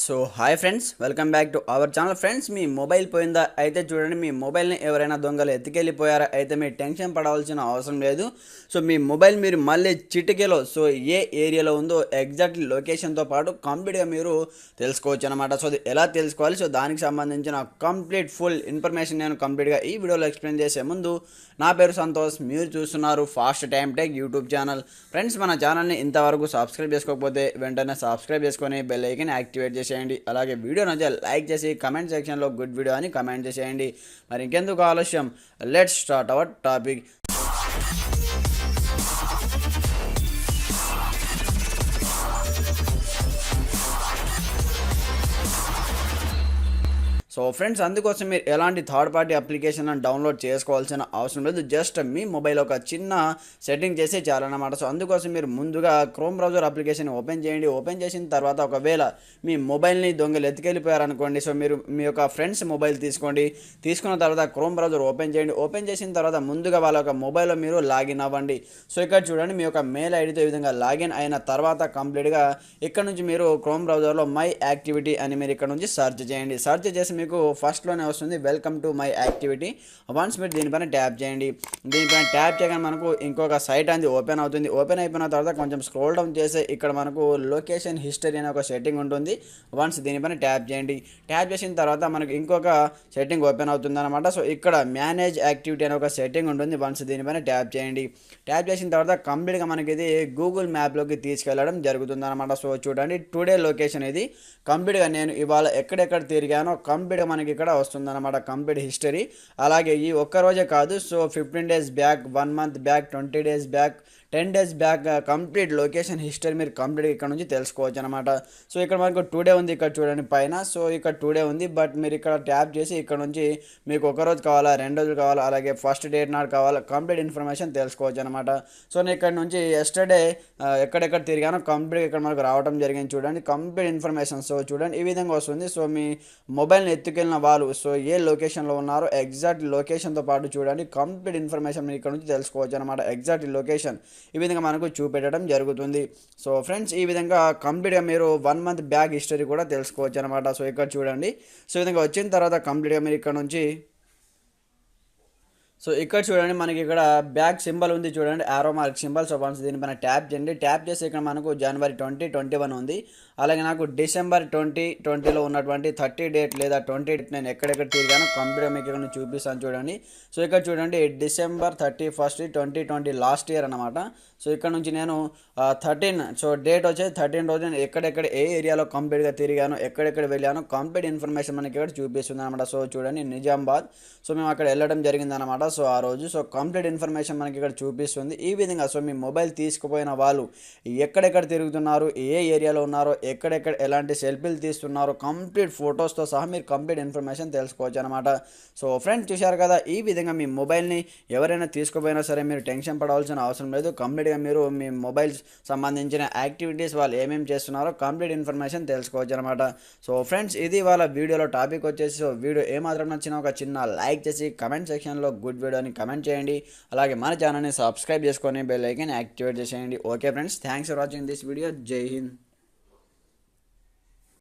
So hi friends welcome back to our channel. Friends me mobile పోయిందా? అయితే చూడండి మీ మొబైల్ని ఎవరైనా దొంగలు ఎత్తుకెళ్ళిపోయారా? అయితే మీరు టెన్షన్ పడవలసిన అవసరం లేదు. సో మీ మొబైల్ మీరు మళ్ళీ చిటికెలో సో ఏ ఏరియాలో ఉందో ఎగ్జాక్ట్ లొకేషన్తో పాటు కంప్లీట్గా మీరు తెలుసుకోవచ్చు అనమాట సో అది ఎలా తెలుసుకోవాలి? సో దానికి సంబంధించిన కంప్లీట్ ఫుల్ ఇన్ఫర్మేషన్ నేను కంప్లీట్గా ఈ వీడియోలో ఎక్స్ప్లెయిన్ చేసే ముందు నా పేరు సంతోష్ మీరు చూస్తున్నారు fast time tech YouTube channel. Friends మన ఛానల్ని ఇంతవరకు సబ్స్క్రైబ్ చేసుకోకపోతే వెంటనే సబ్స్క్రైబ్ చేసుకొని బెల్ ఐకన్ యాక్టివేట్ చేసేయండి. అలాగే వీడియో నచ్చే లైక్ చేసి కమెంట్ సెక్షన్లో గుడ్ వీడియో అని కమెంట్ చేసేయండి. మరి ఇంకెందుకు ఆలస్యం? Let's start our topic so friends అందుకోసం మీరు ఎలాంటి థర్డ్ పార్టీ అప్లికేషన్ డౌన్లోడ్ చేసుకోవాల్సిన అవసరం లేదు. జస్ట్ మీ మొబైల్ ఒక చిన్న సెట్టింగ్ చేసి చాలన్నమాట. సో అందుకోసం మీరు ముందుగా క్రోమ్ బ్రౌజర్ అప్లికేషన్ ఓపెన్ చేయండి. ఓపెన్ చేసిన తర్వాత ఒకవేళ మీ మొబైల్ని దొంగలు ఎత్తుకెళ్ళిపోయారనుకోండి సో మీరు మీ యొక్క ఫ్రెండ్స్ మొబైల్ తీసుకోండి. తీసుకున్న తర్వాత క్రోమ్ బ్రౌజర్ ఓపెన్ చేయండి. ఓపెన్ చేసిన తర్వాత ముందుగా వాళ్ళ యొక్క మొబైల్లో మీరు లాగిన్ అవ్వండి. సో ఇక్కడ చూడండి మీ యొక్క మెయిల్ ఐడితో ఈ విధంగా లాగిన్ అయిన తర్వాత కంప్లీట్గా ఇక్కడ నుంచి మీరు క్రోమ్ బ్రౌజర్లో మై యాక్టివిటీ అని మీరు ఇక్కడ నుంచి సెర్చ్ చేయండి. సెర్చ్ చేసి మీకు ఫస్ట్లోనే వస్తుంది. Welcome to my activity once మీరు దీనిపైన ట్యాప్ చేయండి. దీనిపైన ట్యాప్ చేయగానే మనకు ఇంకొక సైట్ అనేది ఓపెన్ అవుతుంది. ఓపెన్ అయిపోయిన తర్వాత కొంచెం స్క్రోల్ డౌన్ చేస్తే ఇక్కడ మనకు లొకేషన్ హిస్టరీ అనే ఒక సెట్టింగ్ ఉంటుంది. వన్స్ దీనిపైన ట్యాప్ చేయండి. ట్యాప్ చేసిన తర్వాత మనకు ఇంకొక సెట్టింగ్ ఓపెన్ అవుతుంది అనమాట సో ఇక్కడ మేనేజ్ యాక్టివిటీ అనే ఒక సెట్టింగ్ ఉంటుంది. వన్స్ దీనిపైన ట్యాప్ చేయండి. ట్యాప్ చేసిన తర్వాత కంప్లీట్గా మనకి ఇది గూగుల్ మ్యాప్లోకి తీసుకెళ్ళడం జరుగుతుంది అనమాట సో చూడండి. టుడే లొకేషన్ ఇది. కంప్లీట్గా నేను ఇవాళ ఎక్కడెక్కడ తిరిగానో కంప్లీట్ కంప్లీట్గా మనకి ఇక్కడ వస్తుందన్నమాట కంప్లీట్ హిస్టరీ. అలాగే ఈ ఒక్క రోజే కాదు so fifteen days back one month back twenty days back ten days back complete location history మీరు కంప్లీట్ ఇక్కడ నుంచి తెలుసుకోవచ్చు అనమాట సో ఇక్కడ మనకు టూ డే ఉంది ఇక్కడ చూడండి పైన సో ఇక్కడ టూ డే ఉంది బట్ మీరు ఇక్కడ ట్యాప్ చేసి ఇక్కడ నుంచి మీకు ఒక రోజు కావాలా రెండు రోజులు కావాలా అలాగే ఫస్ట్ డేట్ నాడు కావాలా కంప్లీట్ ఇన్ఫర్మేషన్ తెలుసుకోవచ్చు అనమాట సో నేను ఇక్కడ నుంచి ఎస్టర్డే ఎక్కడెక్కడ తిరిగానో కంప్లీట్ ఇక్కడ మనకు రావడం జరిగింది చూడండి కంప్లీట్ ఇన్ఫర్మేషన్ సో చూడండి ఈ విధంగా వస్తుంది. సో మీ మొబైల్ని ఎత్తుకెళ్ళిన వాళ్ళు. సో ఏ లొకేషన్లో ఉన్నారో ఎగ్జాక్ట్ లొకేషన్తో పాటు చూడండి. కంప్లీట్ ఇన్ఫర్మేషన్ మీరు ఇక్కడ నుంచి తెలుసుకోవచ్చు అనమాట ఎగ్జాక్ట్ లొకేషన్ ఈ విధంగా మనకు చూపెట్టడం జరుగుతుంది. సో ఫ్రెండ్స్ ఈ విధంగా కంప్లీట్గా మీరు వన్ మంత్ బ్యాక్ హిస్టరీ కూడా తెలుసుకోవచ్చు అనమాట సో ఇక్కడ చూడండి. సో ఈ విధంగా వచ్చిన తర్వాత కంప్లీట్గా మీరు ఇక్కడ నుంచి సో ఇక్కడ చూడండి మనకి ఇక్కడ బ్యాక్ సింబల్ ఉంది చూడండి arrow mark symbol. So once దీనిపైన ట్యాప్ చేయండి. ట్యాప్ చేసి ఇక్కడ మనకు జనవరి ట్వంటీ ట్వంటీ వన్ ఉంది. అలాగే నాకు డిసెంబర్ ట్వంటీ ట్వంటీలో ఉన్నటువంటి థర్టీ డేట్ లేదా ట్వంటీ డేట్ నేను ఎక్కడెక్కడ తిరిగాను కంప్యూటర్ మీకు ఇక్కడ చూపిస్తాను చూడండి. సో ఇక్కడ చూడండి December thirty first twenty twenty last year అనమాట సో ఇక్కడ నుంచి నేను థర్టీన్ సో డేట్ వచ్చేది థర్టీన్ రోజు నేను ఎక్కడెక్కడ ఏ ఏరియాలో కంప్లీట్గా తిరిగాను ఎక్కడెక్కడ వెళ్ళాను కంప్లీట్ ఇన్ఫర్మేషన్ మనకి ఇక్కడ చూపిస్తుంది అనమాట సో చూడండి నిజామాబాద్. సో మేము అక్కడ వెళ్ళడం జరిగింది అనమాట సో ఆ రోజు సో కంప్లీట్ ఇన్ఫర్మేషన్ మనకి ఇక్కడ చూపిస్తుంది. ఈ విధంగా సో మీ మొబైల్ తీసుకుపోయిన వాళ్ళు ఎక్కడెక్కడ తిరుగుతున్నారు ఏ ఏరియాలో ఉన్నారో ఎక్కడెక్కడ ఎలాంటి సెల్ఫీలు తీస్తున్నారో కంప్లీట్ ఫొటోస్తో సహా మీరు కంప్లీట్ ఇన్ఫర్మేషన్ తెలుసుకోవచ్చు అనమాట సో ఫ్రెండ్స్ చూశారు కదా ఈ విధంగా మీ మొబైల్ని ఎవరైనా తీసుకుపోయినా సరే మీరు టెన్షన్ పడవలసిన అవసరం లేదు. కంప్లీట్గా మీరు మీ మొబైల్స్ సంబంధించిన యాక్టివిటీస్ వాళ్ళు ఏమేమి చేస్తున్నారో కంప్లీట్ ఇన్ఫర్మేషన్ తెలుసుకోవచ్చు అనమాట సో ఫ్రెండ్స్ ఇది వాళ్ళ వీడియోలో టాపిక్ వచ్చేసి సో వీడియో ఏమాత్రం నచ్చినా ఒక చిన్న లైక్ చేసి కమెంట్ సెక్షన్లో గుడ్ వీడియో కమెంట్ చేయండి. అలాగే మన ఛానల్ని సబ్స్క్రైబ్ చేసుకొని బెల్ ఐకన్ యాక్టివేట్ చేసేయండి. Okay friends thanks for watching this video జై హింద్